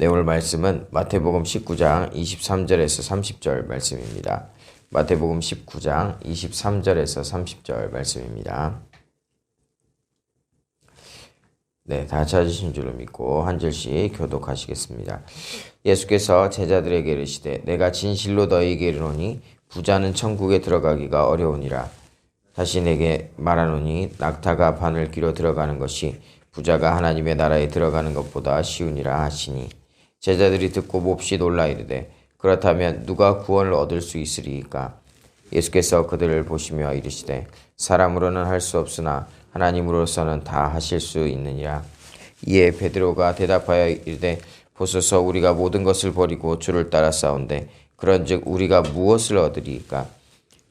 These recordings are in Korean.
네, 오늘 말씀은 마태복음 19장 23절에서 30절 말씀입니다. 마태복음 19장 23절에서 30절 말씀입니다. 네, 다 찾으신 줄로 믿고 한 절씩 교독하시겠습니다. 예수께서 제자들에게 이르시되 내가 진실로 너희에게 이르노니 부자는 천국에 들어가기가 어려우니라. 다시 내게 말하노니 낙타가 바늘 귀로 들어가는 것이 부자가 하나님의 나라에 들어가는 것보다 쉬우니라 하시니 제자들이 듣고 몹시 놀라 이르되 그렇다면 누가 구원을 얻을 수 있으리이까? 예수께서 그들을 보시며 이르시되 사람으로는 할 수 없으나 하나님으로서는 다 하실 수 있느니라. 이에 베드로가 대답하여 이르되 보소서 우리가 모든 것을 버리고 주를 따라 싸운데 그런즉 우리가 무엇을 얻으리이까?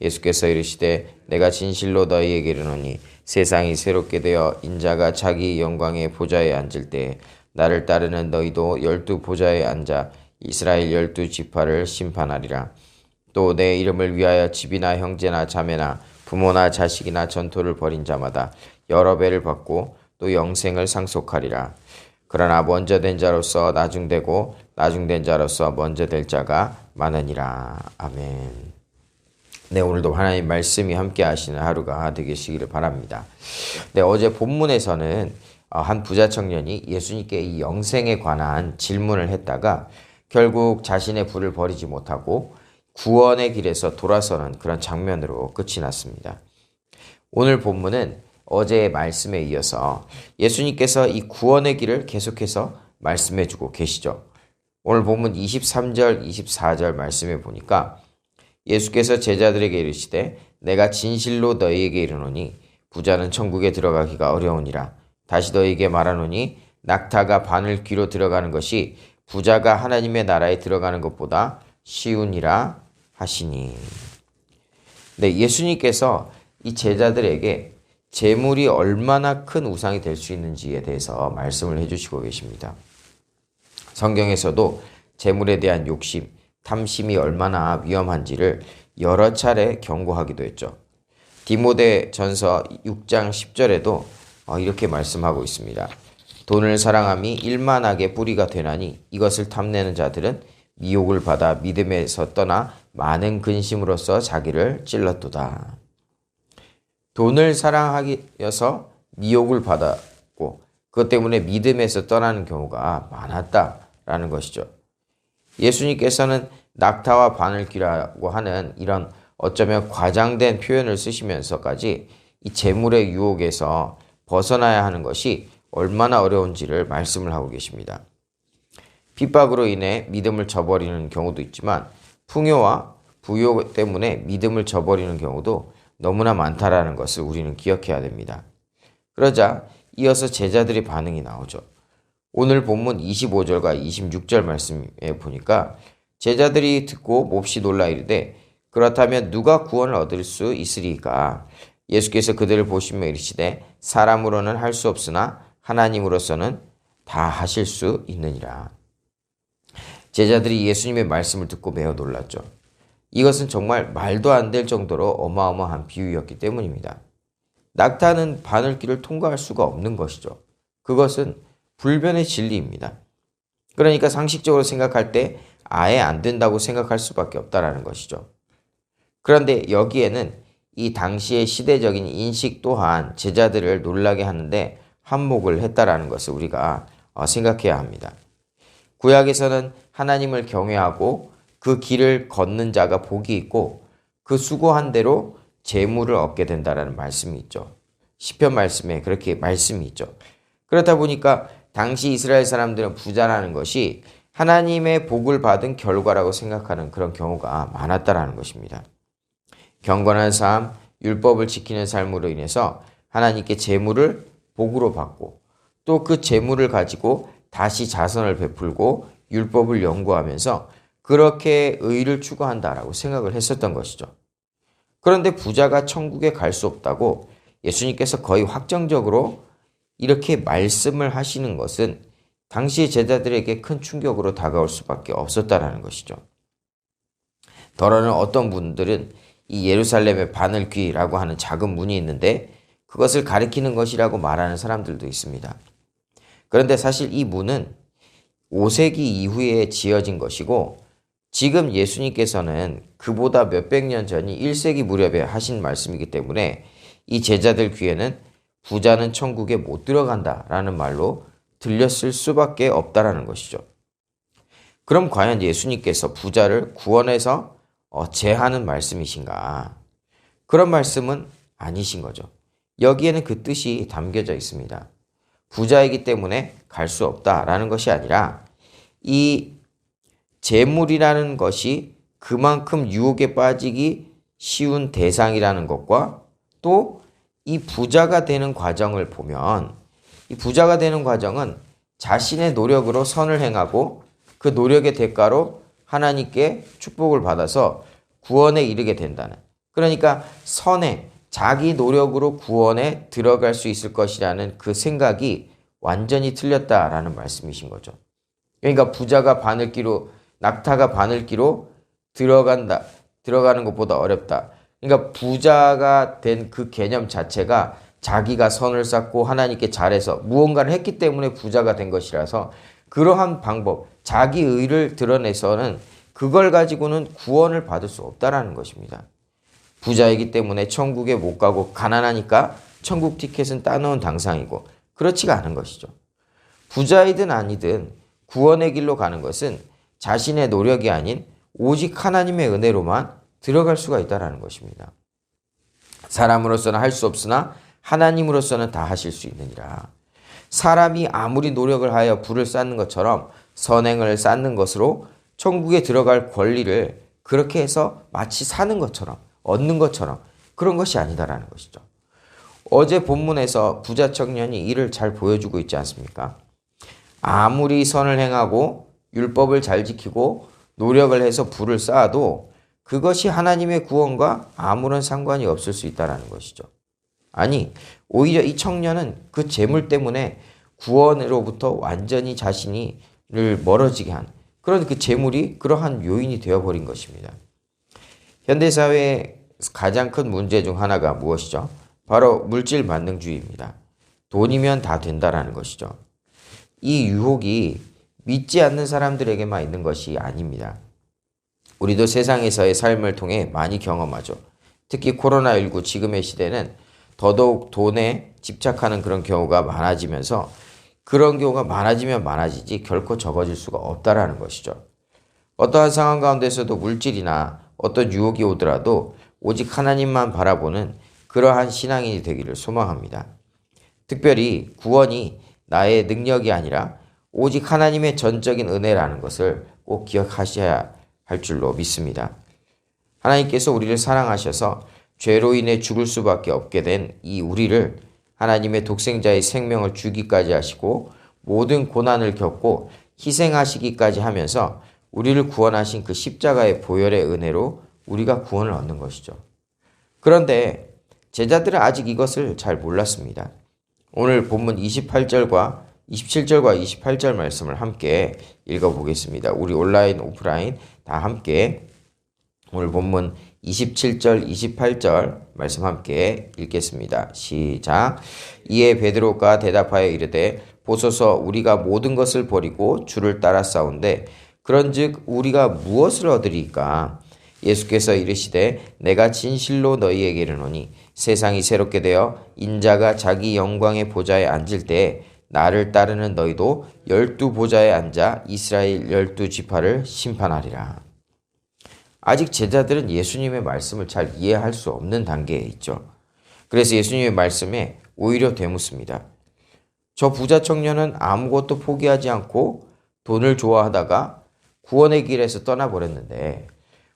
예수께서 이르시되 내가 진실로 너희에게 이르노니 세상이 새롭게 되어 인자가 자기 영광의 보좌에 앉을 때에 나를 따르는 너희도 열두 보좌에 앉아 이스라엘 열두 지파를 심판하리라. 또 내 이름을 위하여 집이나 형제나 자매나 부모나 자식이나 전토를 벌인 자마다 여러 배를 받고 또 영생을 상속하리라. 그러나 먼저 된 자로서 나중되고 나중된 자로서 먼저 될 자가 많으니라. 아멘. 네, 오늘도 하나님 말씀이 함께 하시는 하루가 되시기를 바랍니다. 네, 어제 본문에서는 어, 한 부자 청년이 예수님께 이 영생에 관한 질문을 했다가 결국 자신의 부를 버리지 못하고 구원의 길에서 돌아서는 그런 장면으로 끝이 났습니다. 오늘 본문은 어제의 말씀에 이어서 예수님께서 이 구원의 길을 계속해서 말씀해 주고 계시죠. 오늘 본문 23절, 24절 말씀해 보니까 예수께서 제자들에게 이르시되 내가 진실로 너희에게 이르노니 부자는 천국에 들어가기가 어려우니라. 다시 너희에게 말하노니 낙타가 바늘 귀로 들어가는 것이 부자가 하나님의 나라에 들어가는 것보다 쉬우니라 하시니. 네, 예수님께서 이 제자들에게 재물이 얼마나 큰 우상이 될 수 있는지에 대해서 말씀을 해주시고 계십니다. 성경에서도 재물에 대한 욕심, 탐심이 얼마나 위험한지를 여러 차례 경고하기도 했죠. 디모데 전서 6장 10절에도 어, 이렇게 말씀하고 있습니다. 돈을 사랑함이 일만하게 뿌리가 되나니 이것을 탐내는 자들은 미혹을 받아 믿음에서 떠나 많은 근심으로써 자기를 찔렀도다. 돈을 사랑하기여서 미혹을 받았고 그것 때문에 믿음에서 떠나는 경우가 많았다라는 것이죠. 예수님께서는 낙타와 바늘귀라고 하는 이런 어쩌면 과장된 표현을 쓰시면서까지 이 재물의 유혹에서 벗어나야 하는 것이 얼마나 어려운지를 말씀을 하고 계십니다. 핍박으로 인해 믿음을 저버리는 경우도 있지만 풍요와 부요 때문에 믿음을 저버리는 경우도 너무나 많다라는 것을 우리는 기억해야 됩니다. 그러자 이어서 제자들의 반응이 나오죠. 오늘 본문 25절과 26절 말씀에 보니까 제자들이 듣고 몹시 놀라 이르되 그렇다면 누가 구원을 얻을 수 있으리까? 예수께서 그들을 보시며 이르시되 사람으로는 할 수 없으나 하나님으로서는 다 하실 수 있느니라. 제자들이 예수님의 말씀을 듣고 매우 놀랐죠. 이것은 정말 말도 안 될 정도로 어마어마한 비유였기 때문입니다. 낙타는 바늘길을 통과할 수가 없는 것이죠. 그것은 불변의 진리입니다. 그러니까 상식적으로 생각할 때 아예 안 된다고 생각할 수밖에 없다라는 것이죠. 그런데 여기에는 이 당시의 시대적인 인식 또한 제자들을 놀라게 하는데 한몫을 했다라는 것을 우리가 어, 생각해야 합니다. 구약에서는 하나님을 경외하고 그 길을 걷는 자가 복이 있고 그 수고한 대로 재물을 얻게 된다라는 말씀이 있죠. 시편 말씀에 그렇게 말씀이 있죠. 그렇다 보니까 당시 이스라엘 사람들은 부자라는 것이 하나님의 복을 받은 결과라고 생각하는 그런 경우가 많았다라는 것입니다. 경건한 삶, 율법을 지키는 삶으로 인해서 하나님께 재물을 복으로 받고 또 그 재물을 가지고 다시 자선을 베풀고 율법을 연구하면서 그렇게 의를 추구한다라고 생각을 했었던 것이죠. 그런데 부자가 천국에 갈 수 없다고 예수님께서 거의 확정적으로 이렇게 말씀을 하시는 것은 당시 제자들에게 큰 충격으로 다가올 수밖에 없었다라는 것이죠. 더러는 어떤 분들은 이 예루살렘의 바늘귀라고 하는 작은 문이 있는데 그것을 가리키는 것이라고 말하는 사람들도 있습니다. 그런데 사실 이 문은 5세기 이후에 지어진 것이고 지금 예수님께서는 그보다 몇백 년 전이 1세기 무렵에 하신 말씀이기 때문에 이 제자들 귀에는 부자는 천국에 못 들어간다 라는 말로 들렸을 수밖에 없다라는 것이죠. 그럼 과연 예수님께서 부자를 구원해서 어, 제하는 말씀이신가? 그런 말씀은 아니신 거죠. 여기에는 그 뜻이 담겨져 있습니다. 부자이기 때문에 갈 수 없다라는 것이 아니라 이 재물이라는 것이 그만큼 유혹에 빠지기 쉬운 대상이라는 것과 또 이 부자가 되는 과정을 보면 이 부자가 되는 과정은 자신의 노력으로 선을 행하고 그 노력의 대가로 하나님께 축복을 받아서 구원에 이르게 된다는. 그러니까 선에 자기 노력으로 구원에 들어갈 수 있을 것이라는 그 생각이 완전히 틀렸다라는 말씀이신 거죠. 그러니까 부자가 바늘기로 낙타가 바늘기로 들어간다. 들어가는 것보다 어렵다. 그러니까 부자가 된 그 개념 자체가 자기가 선을 쌓고 하나님께 잘해서 무언가를 했기 때문에 부자가 된 것이라서 그러한 방법, 자기 의를 드러내서는 그걸 가지고는 구원을 받을 수 없다라는 것입니다. 부자이기 때문에 천국에 못 가고 가난하니까 천국 티켓은 따놓은 당상이고 그렇지가 않은 것이죠. 부자이든 아니든 구원의 길로 가는 것은 자신의 노력이 아닌 오직 하나님의 은혜로만 들어갈 수가 있다라는 것입니다. 사람으로서는 할 수 없으나 하나님으로서는 다 하실 수 있느니라. 사람이 아무리 노력을 하여 불을 쌓는 것처럼 선행을 쌓는 것으로 천국에 들어갈 권리를 그렇게 해서 마치 사는 것처럼 얻는 것처럼 그런 것이 아니다라는 것이죠. 어제 본문에서 부자 청년이 이를 잘 보여주고 있지 않습니까? 아무리 선을 행하고 율법을 잘 지키고 노력을 해서 불을 쌓아도 그것이 하나님의 구원과 아무런 상관이 없을 수 있다는 것이죠. 아니, 오히려 이 청년은 그 재물 때문에 구원으로부터 완전히 자신이를 멀어지게 한 그런 그 재물이 그러한 요인이 되어버린 것입니다. 현대사회의 가장 큰 문제 중 하나가 무엇이죠? 바로 물질 만능주의입니다. 돈이면 다 된다라는 것이죠. 이 유혹이 믿지 않는 사람들에게만 있는 것이 아닙니다. 우리도 세상에서의 삶을 통해 많이 경험하죠. 특히 코로나19 지금의 시대는 더더욱 돈에 집착하는 그런 경우가 많아지면서 그런 경우가 많아지면 많아지지 결코 적어질 수가 없다라는 것이죠. 어떠한 상황 가운데서도 물질이나 어떤 유혹이 오더라도 오직 하나님만 바라보는 그러한 신앙인이 되기를 소망합니다. 특별히 구원이 나의 능력이 아니라 오직 하나님의 전적인 은혜라는 것을 꼭 기억하셔야 할 줄로 믿습니다. 하나님께서 우리를 사랑하셔서 죄로 인해 죽을 수밖에 없게 된 이 우리를 하나님의 독생자의 생명을 주기까지 하시고 모든 고난을 겪고 희생하시기까지 하면서 우리를 구원하신 그 십자가의 보혈의 은혜로 우리가 구원을 얻는 것이죠. 그런데 제자들은 아직 이것을 잘 몰랐습니다. 오늘 본문 28절과 27절과 28절 말씀을 함께 읽어보겠습니다. 우리 온라인, 오프라인 다 함께 오늘 본문 27절, 28절 말씀 함께 읽겠습니다. 시작. 이에 베드로가 대답하여 이르되 보소서 우리가 모든 것을 버리고 주를 따라 싸운데 그런즉 우리가 무엇을 얻으리까? 예수께서 이르시되 내가 진실로 너희에게 이르노니 세상이 새롭게 되어 인자가 자기 영광의 보좌에 앉을 때 나를 따르는 너희도 열두 보좌에 앉아 이스라엘 열두 지파를 심판하리라. 아직 제자들은 예수님의 말씀을 잘 이해할 수 없는 단계에 있죠. 그래서 예수님의 말씀에 오히려 되묻습니다. 저 부자 청년은 아무것도 포기하지 않고 돈을 좋아하다가 구원의 길에서 떠나버렸는데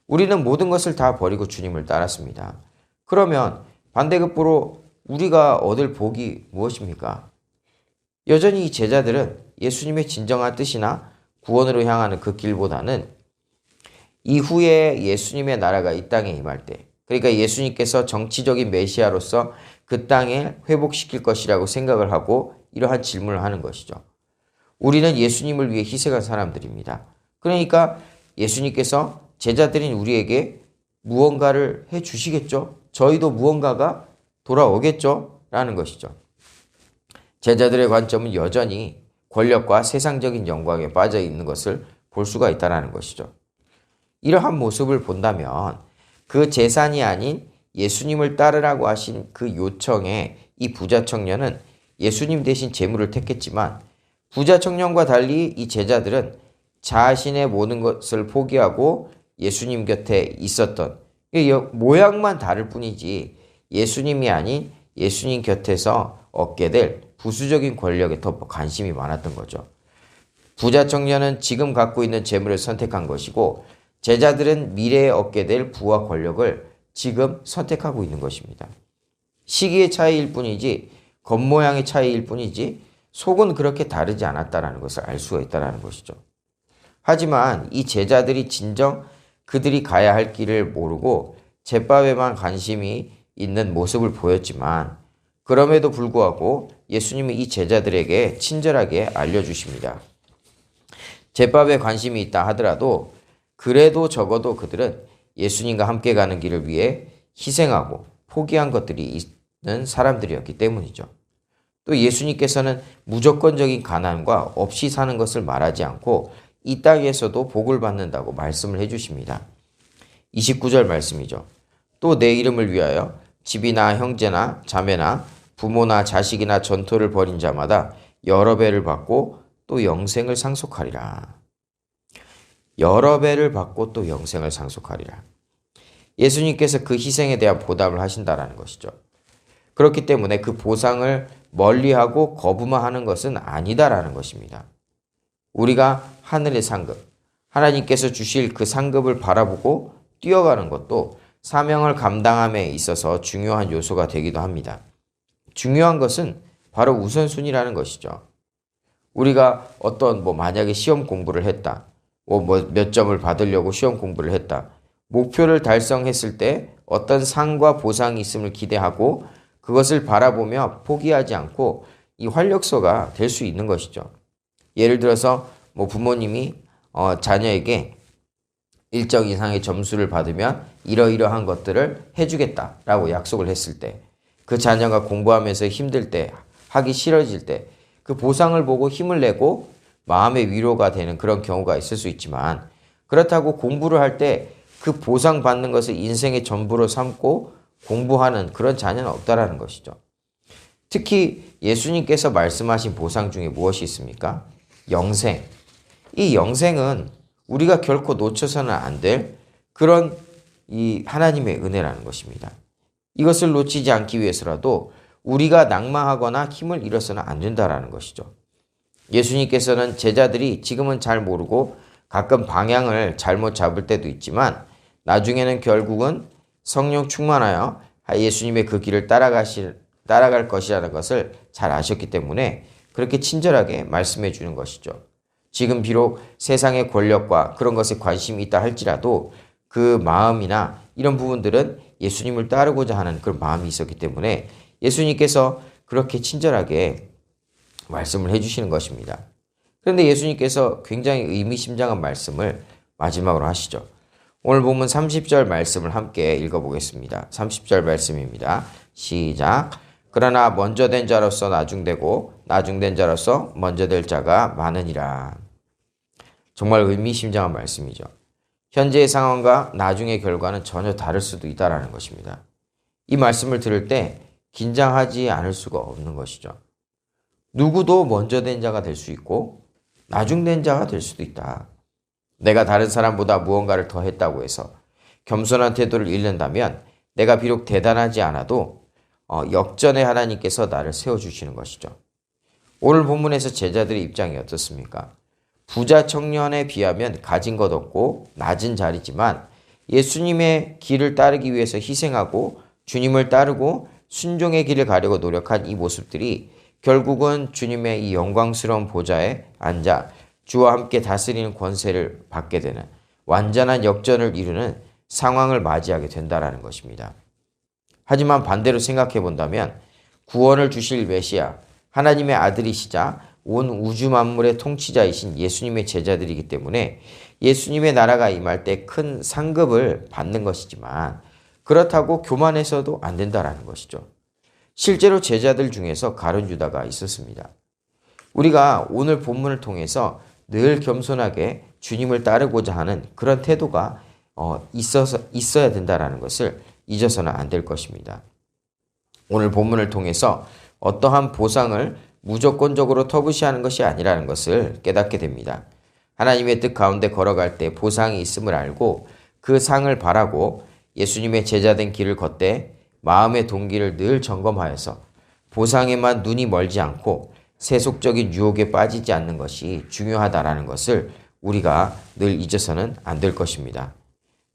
우리는 모든 것을 다 버리고 주님을 따랐습니다. 그러면 반대급부로 우리가 얻을 복이 무엇입니까? 여전히 이 제자들은 예수님의 진정한 뜻이나 구원으로 향하는 그 길보다는 이후에 예수님의 나라가 이 땅에 임할 때, 그러니까 예수님께서 정치적인 메시아로서 그 땅에 회복시킬 것이라고 생각을 하고 이러한 질문을 하는 것이죠. 우리는 예수님을 위해 희생한 사람들입니다. 그러니까 예수님께서 제자들인 우리에게 무언가를 해 주시겠죠? 저희도 무언가가 돌아오겠죠? 라는 것이죠. 제자들의 관점은 여전히 권력과 세상적인 영광에 빠져 있는 것을 볼 수가 있다는 것이죠. 이러한 모습을 본다면 그 재산이 아닌 예수님을 따르라고 하신 그 요청에 이 부자 청년은 예수님 대신 재물을 택했지만 부자 청년과 달리 이 제자들은 자신의 모든 것을 포기하고 예수님 곁에 있었던 모양만 다를 뿐이지 예수님이 아닌 예수님 곁에서 얻게 될 부수적인 권력에 더 관심이 많았던 거죠. 부자 청년은 지금 갖고 있는 재물을 선택한 것이고 제자들은 미래에 얻게 될 부와 권력을 지금 선택하고 있는 것입니다. 시기의 차이일 뿐이지 겉모양의 차이일 뿐이지 속은 그렇게 다르지 않았다라는 것을 알 수가 있다라는 것이죠. 하지만 이 제자들이 진정 그들이 가야 할 길을 모르고 제밥에만 관심이 있는 모습을 보였지만 그럼에도 불구하고 예수님이 이 제자들에게 친절하게 알려주십니다. 제밥에 관심이 있다 하더라도 그래도 적어도 그들은 예수님과 함께 가는 길을 위해 희생하고 포기한 것들이 있는 사람들이었기 때문이죠. 또 예수님께서는 무조건적인 가난과 없이 사는 것을 말하지 않고 이 땅에서도 복을 받는다고 말씀을 해주십니다. 29절 말씀이죠. 또 내 이름을 위하여 집이나 형제나 자매나 부모나 자식이나 전토를 벌인 자마다 여러 배를 받고 또 영생을 상속하리라. 여러 배를 받고 또 영생을 상속하리라. 예수님께서 그 희생에 대한 보답을 하신다라는 것이죠. 그렇기 때문에 그 보상을 멀리하고 거부만 하는 것은 아니다라는 것입니다. 우리가 하늘의 상급, 하나님께서 주실 그 상급을 바라보고 뛰어가는 것도 사명을 감당함에 있어서 중요한 요소가 되기도 합니다. 중요한 것은 바로 우선순위라는 것이죠. 우리가 어떤 뭐 만약에 시험 공부를 했다. 뭐몇 뭐 점을 받으려고 시험 공부를 했다. 목표를 달성했을 때 어떤 상과 보상이 있음을 기대하고 그것을 바라보며 포기하지 않고 이 활력소가 될 수 있는 것이죠. 예를 들어서 뭐 부모님이 어, 자녀에게 일정 이상의 점수를 받으면 이러이러한 것들을 해주겠다라고 약속을 했을 때 그 자녀가 공부하면서 힘들 때 하기 싫어질 때 그 보상을 보고 힘을 내고 마음의 위로가 되는 그런 경우가 있을 수 있지만 그렇다고 공부를 할 때 그 보상받는 것을 인생의 전부로 삼고 공부하는 그런 자녀는 없다라는 것이죠. 특히 예수님께서 말씀하신 보상 중에 무엇이 있습니까? 영생. 이 영생은 우리가 결코 놓쳐서는 안 될 그런 이 하나님의 은혜라는 것입니다. 이것을 놓치지 않기 위해서라도 우리가 낭망하거나 힘을 잃어서는 안 된다라는 것이죠. 예수님께서는 제자들이 지금은 잘 모르고 가끔 방향을 잘못 잡을 때도 있지만 나중에는 결국은 성령 충만하여 예수님의 그 길을 따라가실, 따라갈 것이라는 것을 잘 아셨기 때문에 그렇게 친절하게 말씀해 주는 것이죠. 지금 비록 세상의 권력과 그런 것에 관심이 있다 할지라도 그 마음이나 이런 부분들은 예수님을 따르고자 하는 그런 마음이 있었기 때문에 예수님께서 그렇게 친절하게 말씀을 해주시는 것입니다. 그런데 예수님께서 굉장히 의미심장한 말씀을 마지막으로 하시죠. 오늘 보면 30절 말씀을 함께 읽어보겠습니다. 30절 말씀입니다. 시작. 그러나 먼저 된 자로서 나중되고 나중된 자로서 먼저 될 자가 많으니라. 정말 의미심장한 말씀이죠. 현재의 상황과 나중의 결과는 전혀 다를 수도 있다라는 것입니다. 이 말씀을 들을 때 긴장하지 않을 수가 없는 것이죠. 누구도 먼저 된 자가 될 수 있고 나중된 자가 될 수도 있다. 내가 다른 사람보다 무언가를 더 했다고 해서 겸손한 태도를 잃는다면 내가 비록 대단하지 않아도 어, 역전의 하나님께서 나를 세워주시는 것이죠. 오늘 본문에서 제자들의 입장이 어떻습니까? 부자 청년에 비하면 가진 것 없고 낮은 자리지만 예수님의 길을 따르기 위해서 희생하고 주님을 따르고 순종의 길을 가려고 노력한 이 모습들이 결국은 주님의 이 영광스러운 보좌에 앉아 주와 함께 다스리는 권세를 받게 되는 완전한 역전을 이루는 상황을 맞이하게 된다라는 것입니다. 하지만 반대로 생각해 본다면 구원을 주실 메시아, 하나님의 아들이시자 온 우주 만물의 통치자이신 예수님의 제자들이기 때문에 예수님의 나라가 임할 때 큰 상급을 받는 것이지만 그렇다고 교만해서도 안 된다라는 것이죠. 실제로 제자들 중에서 가룟 유다가 있었습니다. 우리가 오늘 본문을 통해서 늘 겸손하게 주님을 따르고자 하는 그런 태도가 어, 있어서 있어야 된다라는 것을 잊어서는 안 될 것입니다. 오늘 본문을 통해서 어떠한 보상을 무조건적으로 터부시하는 것이 아니라는 것을 깨닫게 됩니다. 하나님의 뜻 가운데 걸어갈 때 보상이 있음을 알고 그 상을 바라고 예수님의 제자된 길을 걷되 마음의 동기를 늘 점검하여서 보상에만 눈이 멀지 않고 세속적인 유혹에 빠지지 않는 것이 중요하다라는 것을 우리가 늘 잊어서는 안 될 것입니다.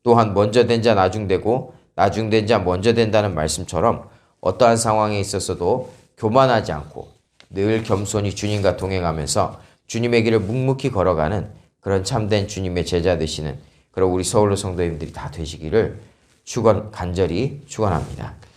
또한 먼저 된 자 나중되고 나중된 자 먼저 된다는 말씀처럼 어떠한 상황에 있어서도 교만하지 않고 늘 겸손히 주님과 동행하면서 주님의 길을 묵묵히 걸어가는 그런 참된 주님의 제자 되시는 그런 우리 서울로 성도님들이 다 되시기를 축원 간절히 축원합니다.